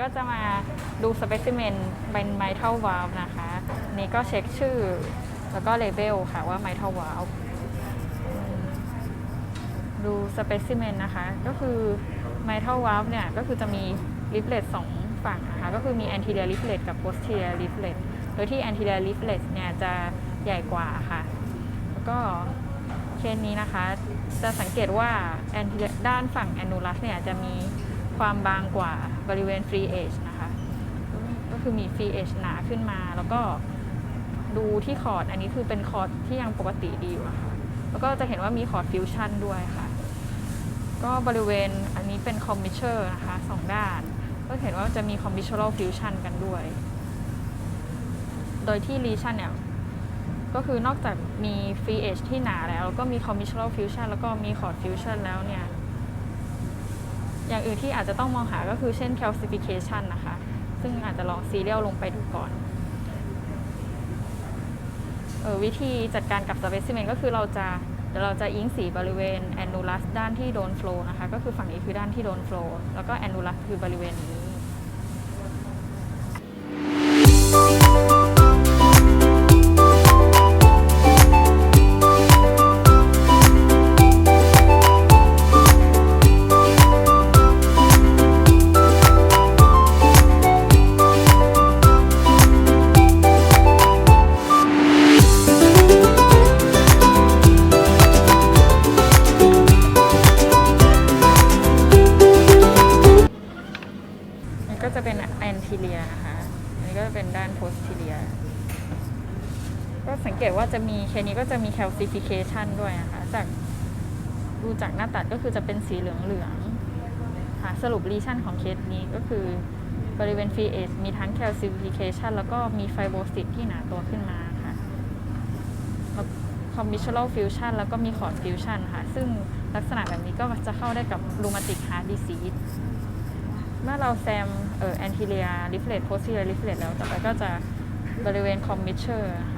ก็จะมาดูสเปซิเมนเป็นไมทัลวาลนะคะนี่ก็เช็คชื่อแล้วก็เลเบลค่ะว่าไมทัลวาลดูสเปซิเมนนะคะ ก็คือไมทัลวาลเนี่ยก็คือจะมีลิฟเลตสองฝั่งนะคะ ก็คือมี anterior leaflet กับ posterior leaflet โดยที่ anterior leaflet เนี่ยจะใหญ่กว่าค่ะ แล้วก็เคสนี้นะคะ จะสังเกตว่าด้านฝั่ง annulus เนี่ยจะมี ความบางกว่าบริเวณ free edge นะคะ ก็คือมี free edge หนาขึ้นมา แล้วก็ดูที่คอร์ดอันนี้คือเป็นคอร์ดที่ยังปกติดีอยู่ค่ะแล้วก็จะเห็นว่ามีคอร์ดฟิวชั่นด้วยค่ะ ก็บริเวณอันนี้เป็นคอมมิชเชอร์นะคะสองด้าน ก็เห็นว่าจะมีคอมมิชเชอร์ฟิวชั่นกันด้วย โดยที่ลีชั่นเนี่ยก็คือนอกจากมีฟรีเอชที่หนาแล้ว ก็มีคอมมิชเชอร์ฟิวชั่นแล้วก็มีคอร์ดฟิวชั่นแล้วเนี่ย อย่างอื่นที่อาจจะต้องมองหาก็คือเช่น calcification นะคะ ซึ่งอาจจะลองซีเรียลลงไปดูก่อนออวิธีจัดการกับ specimen ก็คือเราจะเดี๋ยวเราจะอิงสีบริเวณ annulus ด้านที่โดน flow นะคะ ก็คือฝั่งนี้คือด้านที่โดน flow แล้วก็ annulus คือบริเวณนี้ ก็จะเป็น anterior นะคะอันนี้ก็จะเป็นด้าน posterior ก็สังเกตว่าจะมีเคสนี้ก็จะมี calcification ด้วยนะคะ จากดูจากหน้าตัดก็คือจะเป็นสีเหลืองๆค่ะสรุป lesion ของเคสนี้ก็คือบริเวณ free edge มีทั้ง calcification แล้วก็มี fibrosis ที่หนาตัวขึ้นมาค่ะ commissural fusion แล้วก็มี cord fusion ค่ะ ซึ่งลักษณะแบบนี้ก็จะเข้าได้กับ rheumatic heart disease เมื่อเราแซมเอ่อแอนติเลียริฟเลตโพสเซียริฟเลตแล้วต่อไปก็จะบริเวณคอมมิชเชอร์ค่ะ